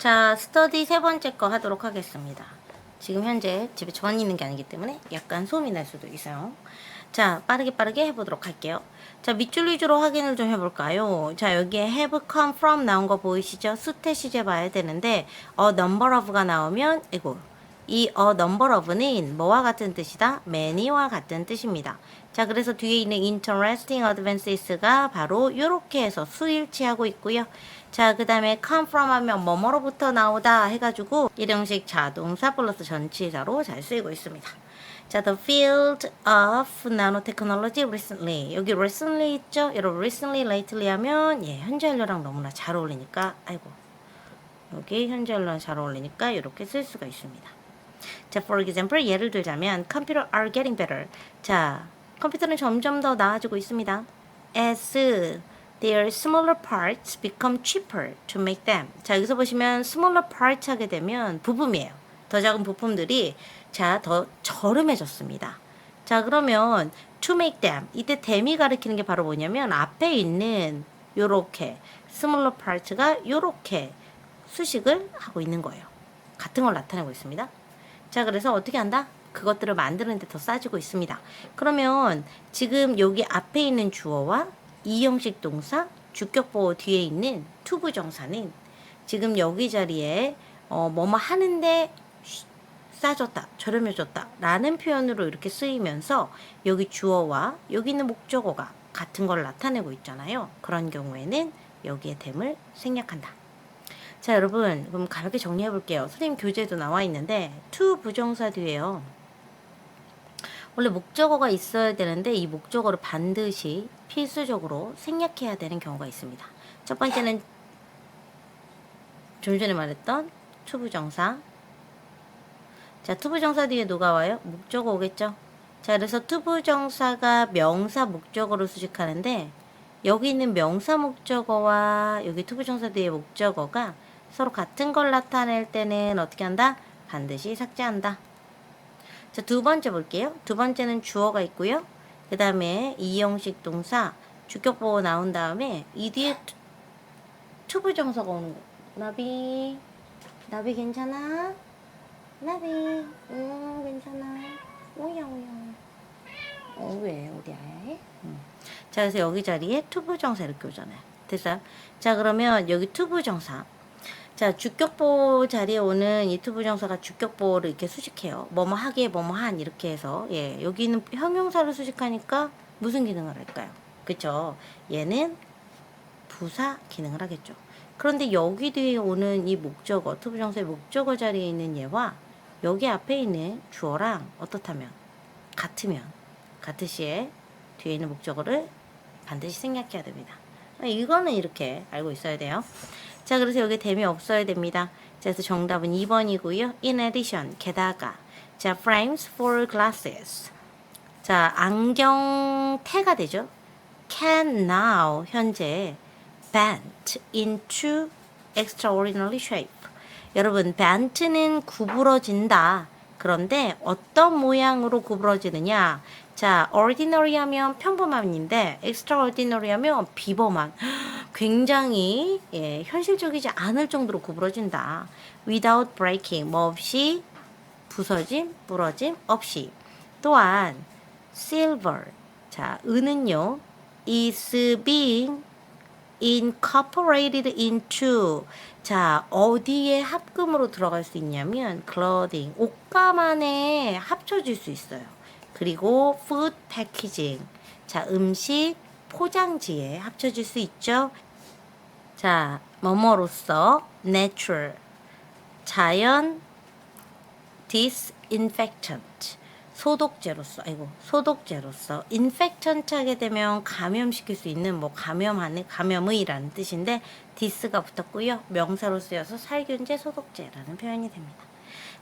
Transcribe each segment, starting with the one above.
자, 스터디 세 번째 거 하도록 하겠습니다. 지금 현재 집에 전 있는 게 아니기 때문에 약간 소음이 날 수도 있어요. 자, 빠르게 빠르게 해보도록 할게요. 자, 밑줄 위주로 확인을 좀 해볼까요? 자, 여기에 have come from 나온 거 보이시죠? 수태 시제 봐야 되는데, a number of가 나오면, 이거, 이 a number of는 뭐와 같은 뜻이다? many와 같은 뜻입니다. 자, 그래서 뒤에 있는 interesting advances가 바로 이렇게 해서 수일치하고 있고요. 자, 그 다음에 come from 하면 뭐뭐로부터 나오다 해가지고 일형식 자동사 플러스 전치사로 잘 쓰이고 있습니다. 자, the field of nanotechnology recently. 여기 recently 있죠? 여러분, recently, lately 하면, 예, 현재 완료랑 너무나 잘 어울리니까, 아이고. 여기 현재 완료랑 잘 어울리니까 이렇게 쓸 수가 있습니다. 자, for example, 예를 들자면, computer are getting better. 자, 컴퓨터는 점점 더 나아지고 있습니다. As their smaller parts become cheaper to make them. 자, 여기서 보시면 smaller parts 하게 되면 부품이에요. 더 작은 부품들이 자, 더 저렴해졌습니다. 자, 그러면 to make them. 이때 them이 가리키는 게 바로 뭐냐면 앞에 있는 요렇게 smaller parts가 요렇게 수식을 하고 있는 거예요. 같은 걸 나타내고 있습니다. 자, 그래서 어떻게 한다? 그것들을 만드는데 더 싸지고 있습니다. 그러면 지금 여기 앞에 있는 주어와 이 형식 동사 주격보호 뒤에 있는 투부 정사는 지금 여기 자리에 어, 뭐뭐 하는데 쉬- 싸졌다, 저렴해졌다 라는 표현으로 이렇게 쓰이면서 여기 주어와 여기 있는 목적어가 같은 걸 나타내고 있잖아요. 그런 경우에는 여기에 됨을 생략한다. 자, 여러분, 그럼 가볍게 정리해 볼게요. 선생님 교재에도 나와 있는데, to 부정사 뒤에요. 원래 목적어가 있어야 되는데, 이 목적어를 반드시 필수적으로 생략해야 되는 경우가 있습니다. 첫 번째는 좀 전에 말했던 to 부정사. 자, to 부정사 뒤에 누가 와요? 목적어 오겠죠? 자, 그래서 to 부정사가 명사 목적어로 수식하는데, 여기 있는 명사 목적어와 여기 to 부정사 뒤에 목적어가 서로 같은 걸 나타낼 때는 어떻게 한다? 반드시 삭제한다. 자, 두 번째 볼게요. 두 번째는 주어가 있고요. 그 다음에 이형식 동사, 주격보호 나온 다음에 이 뒤에 투- 투부 정사가 오는 거. 나비, 나비 괜찮아? 나비, 응, 괜찮아. 오야, 오야. 어, 왜, 우리 아야 해? 응. 자, 그래서 여기 자리에 투부 정사 이렇게 오잖아요. 됐어요? 자, 그러면 여기 투부 정사. 자, 주격보 자리에 오는 이 투부 정사가 주격보를 이렇게 수식해요. 뭐뭐 하기에 뭐뭐 한 이렇게 해서 예, 여기는 형용사를 수식하니까 무슨 기능을 할까요? 그쵸? 얘는 부사 기능을 하겠죠. 그런데 여기 뒤에 오는 이 목적어, 투부 정사의 목적어 자리에 있는 얘와 여기 앞에 있는 주어랑 어떻다면 같으면 같으시에 뒤에 있는 목적어를 반드시 생략해야 됩니다. 이거는 이렇게 알고 있어야 돼요. 자, 그래서 여기 댐이 없어야 됩니다. 자, 그래서 정답은 2번이고요. In addition, 게다가. 자, frames for glasses. 자, 안경테가 되죠. Can now, 현재, bent into extraordinary shape. 여러분, bent는 구부러진다. 그런데 어떤 모양으로 구부러지느냐? 자, ordinary 하면 평범함인데 extraordinary 하면 비범한. 굉장히 예, 현실적이지 않을 정도로 구부러진다. without breaking 뭐 없이 부서짐, 부러짐 없이. 또한 silver 자, 은은요. is being incorporated into 자 어디에 합금으로 들어갈 수 있냐면 clothing 옷감 안에 합쳐질 수 있어요. 그리고 food packaging 자 음식 포장지에 합쳐질 수 있죠. 자 뭐뭐로서 natural 자연 disinfectant 소독제로서 아이고 소독제로서 infectant 하게 되면 감염시킬 수 있는 뭐 감염하는 감염의라는 뜻인데 디스가 붙었고요 명사로 쓰여서 살균제 소독제라는 표현이 됩니다.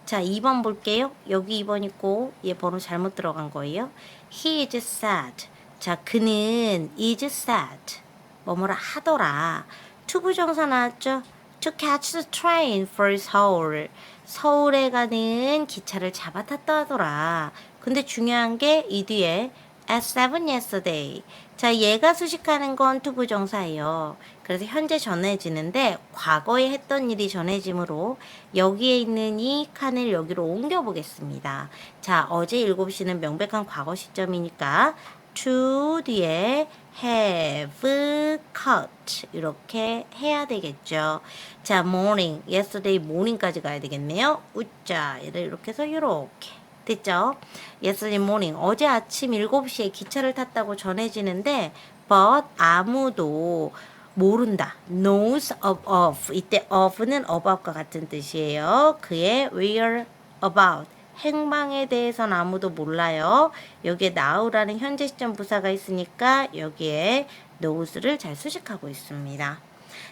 자 2번 볼게요. 여기 2번 있고 얘 번호 잘못 들어간 거예요. He is sad. 자 그는 is sad. 뭐뭐라 하더라. 투부정사 나왔죠? To catch the train for Seoul. 서울에 가는 기차를 잡아 탔다 하더라. 근데 중요한 게 이 뒤에 at seven yesterday. 자, 얘가 수식하는 건 투부정사예요. 그래서 현재 전해지는데 과거에 했던 일이 전해지므로 여기에 있는 이 칸을 여기로 옮겨 보겠습니다. 자, 어제 7시는 명백한 과거 시점이니까 to 뒤에 have cut 이렇게 해야 되겠죠. 자, morning, yesterday morning까지 가야 되겠네요. 웃자 이렇게 해서 이렇게 됐죠? yesterday morning 어제 아침 7시에 기차를 탔다고 전해지는데 but 아무도 모른다. knows of of 이때 of는 about과 같은 뜻이에요. 그의 where about 행방에 대해서는 아무도 몰라요. 여기에 now라는 현재 시점 부사가 있으니까 여기에 knows를 잘 수식하고 있습니다.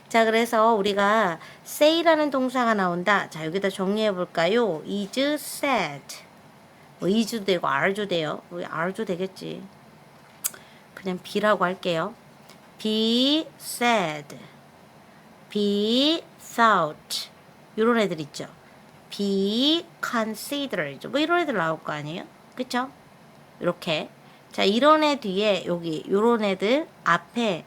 자, 그래서 우리가 say라는 동사가 나온다. 자, 여기다 정리해 볼까요? is said. 뭐 is도 되고 are도 돼요. are도 되겠지. 그냥 be라고 할게요. be said. be thought. 요런 애들 있죠. Be considered. 뭐 이런 애들 나올 거 아니에요? 그쵸? 이렇게. 자, 이런 애 뒤에 여기 요런 애들 앞에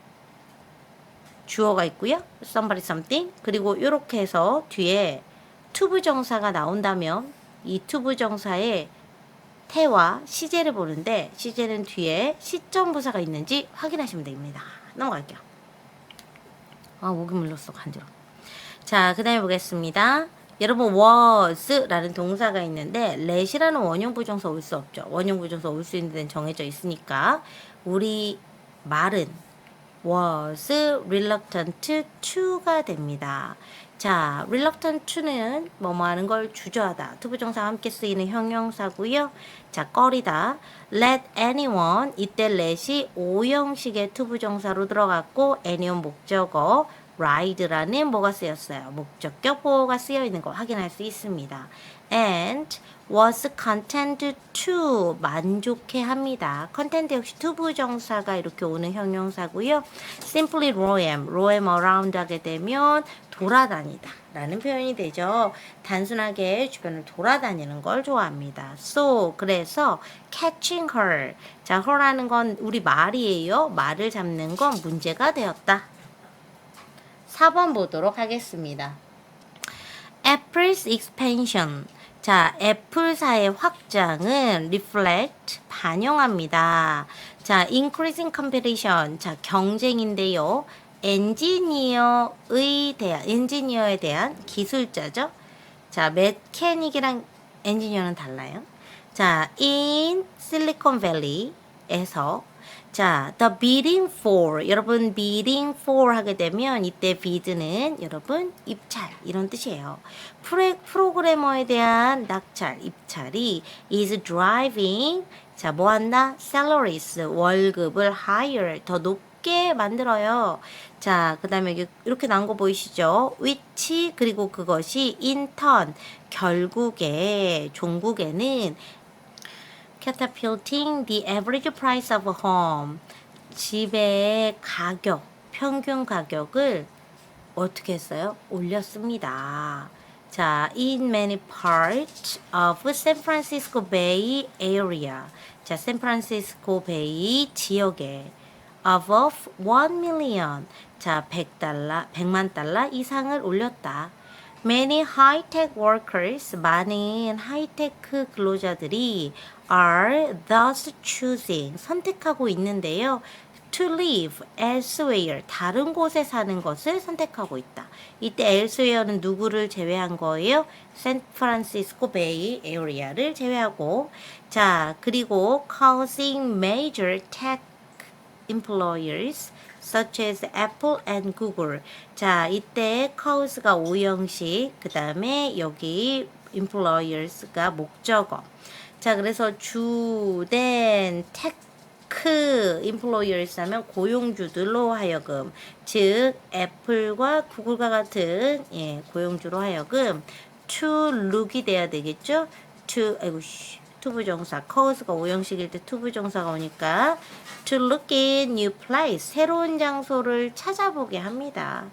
주어가 있고요. somebody something. 그리고 요렇게 해서 뒤에 투부 정사가 나온다면 이 투부 정사의 태와 시제를 보는데 시제는 뒤에 시점 부사가 있는지 확인하시면 됩니다. 넘어갈게요. 아, 목이 물렸어. 간지러. 자, 그 다음에 보겠습니다. 여러분 was라는 동사가 있는데 let이라는 원형 부정사 올 수 없죠. 원형 부정사 올 수 있는 데는 정해져 있으니까 우리 말은 was reluctant to가 됩니다. 자, reluctant to는 뭐뭐 하는 걸 주저하다. 투부정사와 함께 쓰이는 형용사고요. 자, 꺼리다. let anyone 이때 let이 오형식의 투부정사로 들어갔고 anyone 목적어 ride라는 뭐가 쓰였어요. 목적격 보호가 쓰여 있는 거 확인할 수 있습니다. and was content to 만족해 합니다. content 역시 투부정사가 이렇게 오는 형용사고요. simply roam, roam around 하게 되면 돌아다니다 라는 표현이 되죠. 단순하게 주변을 돌아다니는 걸 좋아합니다. So, 그래서 catching her. 자, her라는 건 우리 말이에요. 말을 잡는 건 문제가 되었다. 4번 보도록 하겠습니다. Apple's expansion. 자, 애플사의 확장은 reflect, 반영합니다. 자, increasing competition. 자, 경쟁인데요. 엔지니어의 대한, 엔지니어에 대한 기술자죠. 자, 메케닉이랑 엔지니어는 달라요. 자, in Silicon Valley에서 자, the bidding for 여러분 bidding for 하게 되면 이때 bid는 여러분 입찰 이런 뜻이에요. 프레, 프로그래머에 대한 낙찰, 입찰이 is driving 자, 뭐 한다? salaries 월급을 higher 더 높게 만들어요. 자, 그다음에 이렇게 나온 거 보이시죠? which 그리고 그것이 turn 결국에 종국에는 catapulting the average price of a home. 집의 가격, 평균 가격을 어떻게 했어요? 올렸습니다. 자, in many parts of San Francisco Bay Area. 자, 샌프란시스코 베이 지역에 above 1 million. 자, 100달러, 100만 달러 이상을 올렸다. Many high-tech workers, 많은 하이테크 근로자들이 are thus choosing, 선택하고 있는데요. to live elsewhere, 다른 곳에 사는 것을 선택하고 있다. 이때 elsewhere는 누구를 제외한 거예요? 샌프란시스코 베이 에어리아를 제외하고 자, 그리고 causing major tech employers such as Apple and Google. 자, 이때 cause가 오형식, 그 다음에 여기 employers가 목적어. 자, 그래서 주된 테크 employers 하면 고용주들로 하여금, 즉 애플과 구글과 같은 예, 고용주로 하여금 to look이 돼야 되겠죠? to 아이고 씨. 투부정사, cause가 오형식일 때 투부정사가 오니까 to look in new place, 새로운 장소를 찾아보게 합니다.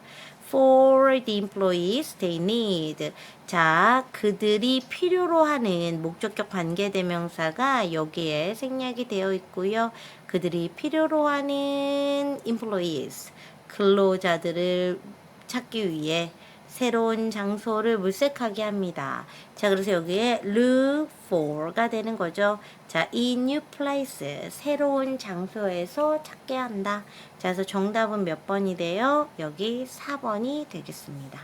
for the employees they need. 자, 그들이 필요로 하는 목적격 관계대명사가 여기에 생략이 되어 있고요. 그들이 필요로 하는 employees, 근로자들을 찾기 위해 새로운 장소를 물색하게 합니다. 자, 그래서 여기에 look for가 되는 거죠. 자, in new place, 새로운 장소에서 찾게 한다. 자, 그래서 정답은 몇 번이 돼요? 여기 4번이 되겠습니다.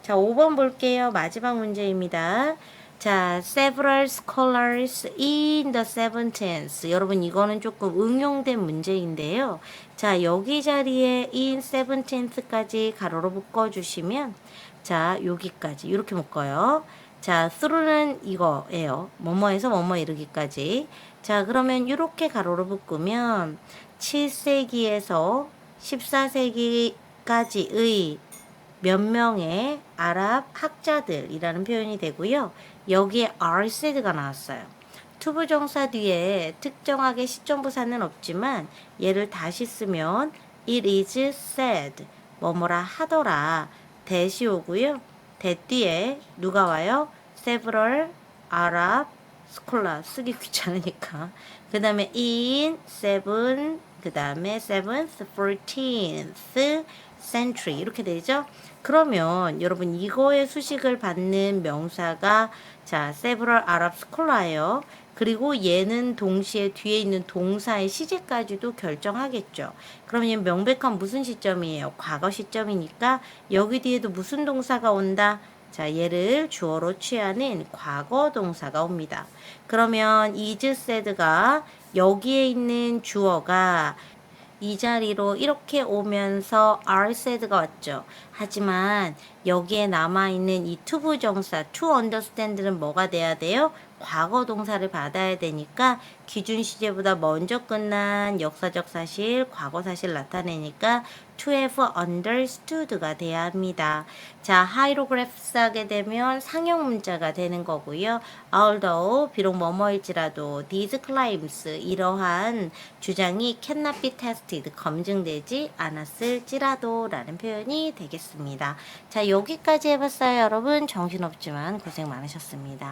자, 5번 볼게요. 마지막 문제입니다. 자, several scholars in the 17th. 여러분, 이거는 조금 응용된 문제인데요. 자, 여기 자리에 in 17th까지 가로로 묶어 주시면, 자, 여기까지. 이렇게 묶어요. 자, through는 이거예요. 뭐뭐에서 뭐뭐 이르기까지. 자, 그러면 이렇게 가로로 묶으면 7세기에서 14세기까지의 몇 명의 아랍 학자들이라는 표현이 되고요. 여기에 are said가 나왔어요. 투부정사 뒤에 특정하게 시점부사는 없지만 얘를 다시 쓰면 it is said 뭐뭐라 하더라 대시 오고요. 대 뒤에 누가 와요? several Arab scholar 쓰기 귀찮으니까 그 다음에 in seven 그 다음에 seventh, fourteenth century 이렇게 되죠. 그러면 여러분 이거의 수식을 받는 명사가 자 several Arab scholar예요. 그리고 얘는 동시에 뒤에 있는 동사의 시제까지도 결정하겠죠. 그러면 명백한 무슨 시점이에요? 과거 시점이니까 여기 뒤에도 무슨 동사가 온다? 자, 얘를 주어로 취하는 과거 동사가 옵니다. 그러면 is said가 여기에 있는 주어가 이 자리로 이렇게 오면서 said가 왔죠. 하지만 여기에 남아있는 이 투부 정사 to understand는 뭐가 돼야 돼요? 과거 동사를 받아야 되니까 기준 시제보다 먼저 끝난 역사적 사실, 과거 사실 나타내니까 to have understood가 돼야 합니다. 자, hieroglyphs 하게 되면 상형 문자가 되는 거고요. although 비록 뭐뭐일지라도 these claims 이러한 주장이 cannot be tested 검증되지 않았을지라도 라는 표현이 되겠습니다. 자, 여기까지 해봤어요, 여러분. 정신없지만 고생 많으셨습니다.